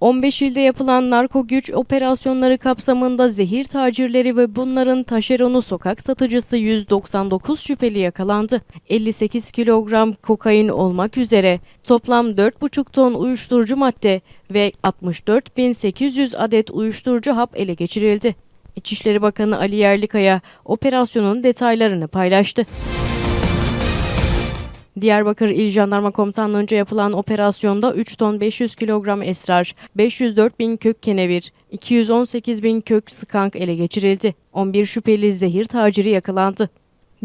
15 ilde yapılan narko güç operasyonları kapsamında zehir tacirleri ve bunların taşeronu sokak satıcısı 199 şüpheli yakalandı. 58 kilogram kokain olmak üzere toplam 4,5 ton uyuşturucu madde ve 64.800 adet uyuşturucu hap ele geçirildi. İçişleri Bakanı Ali Yerlikaya operasyonun detaylarını paylaştı. Diyarbakır İl Jandarma Komutanlığı'nca yapılan operasyonda 3 ton 500 kilogram esrar, 504 bin kök kenevir, 218 bin kök skank ele geçirildi. 11 şüpheli zehir taciri yakalandı.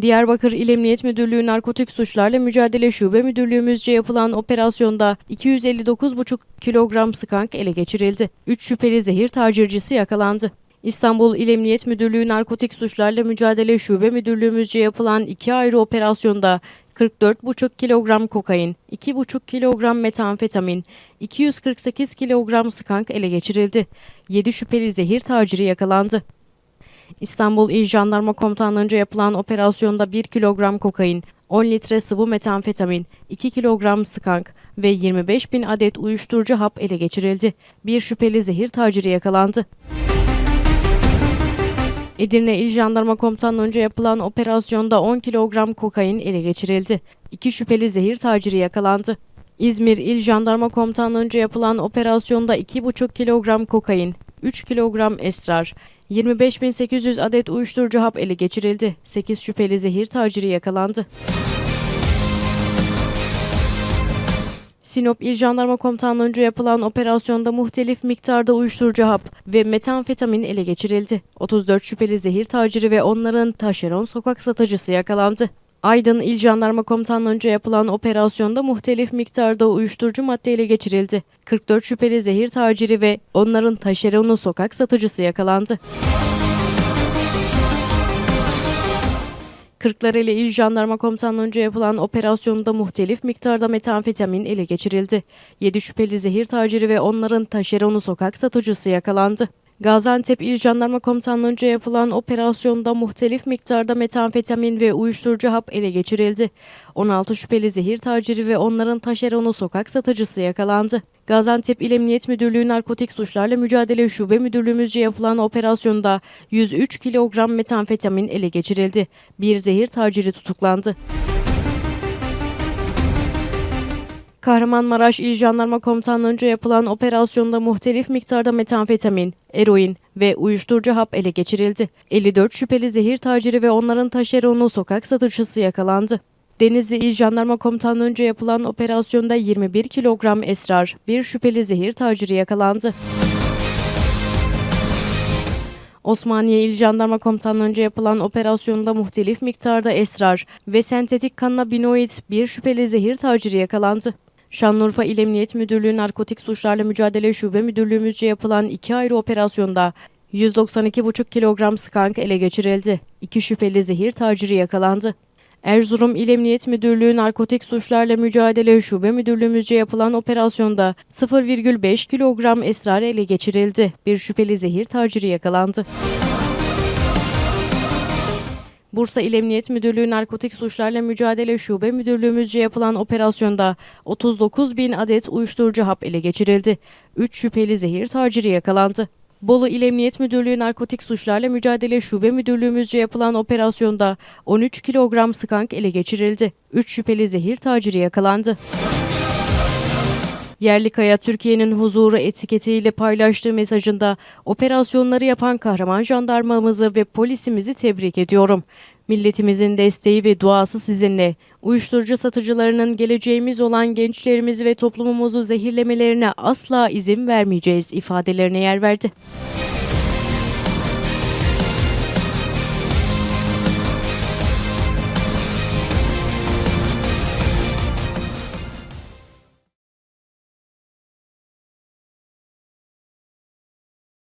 Diyarbakır İl Emniyet Müdürlüğü Narkotik Suçlarla Mücadele Şube Müdürlüğümüzce yapılan operasyonda 259,5 kilogram skank ele geçirildi. 3 şüpheli zehir tacircisi yakalandı. İstanbul İl Emniyet Müdürlüğü Narkotik Suçlarla Mücadele Şube Müdürlüğümüzce yapılan iki ayrı operasyonda 44,5 kilogram kokain, 2,5 kilogram metamfetamin, 248 kilogram skank ele geçirildi. 7 şüpheli zehir taciri yakalandı. İstanbul İl Jandarma Komutanlığı'nca yapılan operasyonda 1 kilogram kokain, 10 litre sıvı metamfetamin, 2 kilogram skank ve 25 bin adet uyuşturucu hap ele geçirildi. Bir şüpheli zehir taciri yakalandı. Edirne İl Jandarma Komutanlığı'nca yapılan operasyonda 10 kilogram kokain ele geçirildi. İki şüpheli zehir taciri yakalandı. İzmir İl Jandarma Komutanlığı'nca yapılan operasyonda 2,5 kilogram kokain, 3 kilogram esrar, 25.800 adet uyuşturucu hap ele geçirildi. 8 şüpheli zehir taciri yakalandı. Sinop İl Jandarma Komutanlığı'nca yapılan operasyonda muhtelif miktarda uyuşturucu hap ve metamfetamin ele geçirildi. 34 şüpheli zehir taciri ve onların taşeron sokak satıcısı yakalandı. Aydın İl Jandarma Komutanlığı'nca yapılan operasyonda muhtelif miktarda uyuşturucu madde ele geçirildi. 44 şüpheli zehir taciri ve onların taşeronu sokak satıcısı yakalandı. Kırklareli İl Jandarma Komutanlığı'nca yapılan operasyonda muhtelif miktarda metamfetamin ele geçirildi. 7 şüpheli zehir taciri ve onların taşeronu sokak satıcısı yakalandı. Gaziantep İl Jandarma Komutanlığı'nca yapılan operasyonda muhtelif miktarda metamfetamin ve uyuşturucu hap ele geçirildi. 16 şüpheli zehir taciri ve onların taşeronu sokak satıcısı yakalandı. Gaziantep İl Emniyet Müdürlüğü Narkotik Suçlarla Mücadele Şube Müdürlüğümüzce yapılan operasyonda 103 kilogram metamfetamin ele geçirildi. Bir zehir taciri tutuklandı. Kahramanmaraş İl Jandarma Komutanlığı'nca yapılan operasyonda muhtelif miktarda metamfetamin, eroin ve uyuşturucu hap ele geçirildi. 54 şüpheli zehir taciri ve onların taşeronu sokak satıcısı yakalandı. Denizli İl Jandarma Komutanlığı'nca yapılan operasyonda 21 kilogram esrar, bir şüpheli zehir taciri yakalandı. Osmaniye İl Jandarma Komutanlığı'nca yapılan operasyonda muhtelif miktarda esrar ve sentetik kannabinoid bir şüpheli zehir taciri yakalandı. Şanlıurfa İl Emniyet Müdürlüğü Narkotik Suçlarla Mücadele Şube Müdürlüğümüzce yapılan iki ayrı operasyonda 192,5 kilogram skank ele geçirildi. İki şüpheli zehir taciri yakalandı. Erzurum İl Emniyet Müdürlüğü Narkotik Suçlarla Mücadele Şube Müdürlüğümüzce yapılan operasyonda 0,5 kilogram esrar ele geçirildi. Bir şüpheli zehir taciri yakalandı. Bursa İl Emniyet Müdürlüğü Narkotik Suçlarla Mücadele Şube Müdürlüğümüzce yapılan operasyonda 39 bin adet uyuşturucu hap ele geçirildi. 3 şüpheli zehir taciri yakalandı. Bolu İl Emniyet Müdürlüğü Narkotik Suçlarla Mücadele Şube Müdürlüğümüzce yapılan operasyonda 13 kilogram skank ele geçirildi. 3 şüpheli zehir taciri yakalandı. Yerlikaya Türkiye'nin huzuru etiketiyle paylaştığı mesajında operasyonları yapan kahraman jandarmamızı ve polisimizi tebrik ediyorum. Milletimizin desteği ve duası sizinle. Uyuşturucu satıcılarının geleceğimiz olan gençlerimizi ve toplumumuzu zehirlemelerine asla izin vermeyeceğiz ifadelerine yer verdi.